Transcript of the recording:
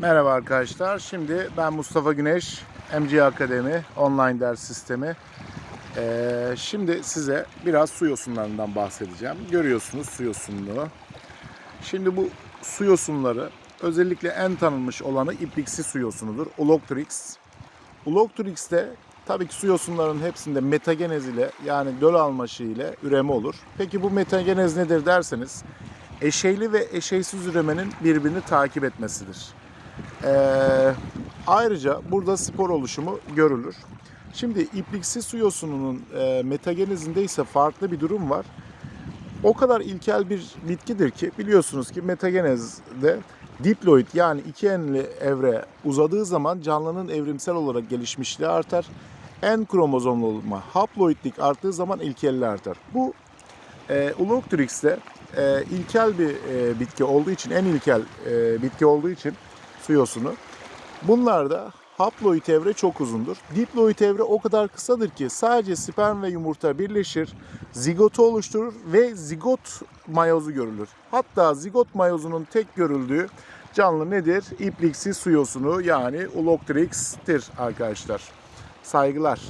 Merhaba arkadaşlar. Şimdi ben Mustafa Güneş, MG Akademi online ders sistemi. Ee, şimdi size biraz su yosunlarından bahsedeceğim. Görüyorsunuz su yosunluğu. Şimdi bu su yosunları özellikle en tanınmış olanı ipliksi su yosunudur. Uloctrix. Uloctrix'te tabii ki su yosunlarının hepsinde metagenez ile yani döl almaşı ile üreme olur. Peki bu metagenez nedir derseniz eşeyli ve eşeysiz üremenin birbirini takip etmesidir. Ee, ayrıca burada spor oluşumu görülür. Şimdi ipliksi su yosununun e, metagenezinde ise farklı bir durum var. O kadar ilkel bir bitkidir ki biliyorsunuz ki metagenezde diploid yani iki enli evre uzadığı zaman canlının evrimsel olarak gelişmişliği artar. En kromozomlu olma haploidlik arttığı zaman ilkelliği artar. Bu e, Uloctrix'te e, ilkel bir e, bitki olduğu için, en ilkel e, bitki olduğu için su yosunu. Bunlarda haploid evre çok uzundur. Diploid evre o kadar kısadır ki sadece sperm ve yumurta birleşir, zigotu oluşturur ve zigot mayozu görülür. Hatta zigot mayozunun tek görüldüğü canlı nedir? İpliksi su yosunu yani Uloctrix'tir arkadaşlar. Saygılar.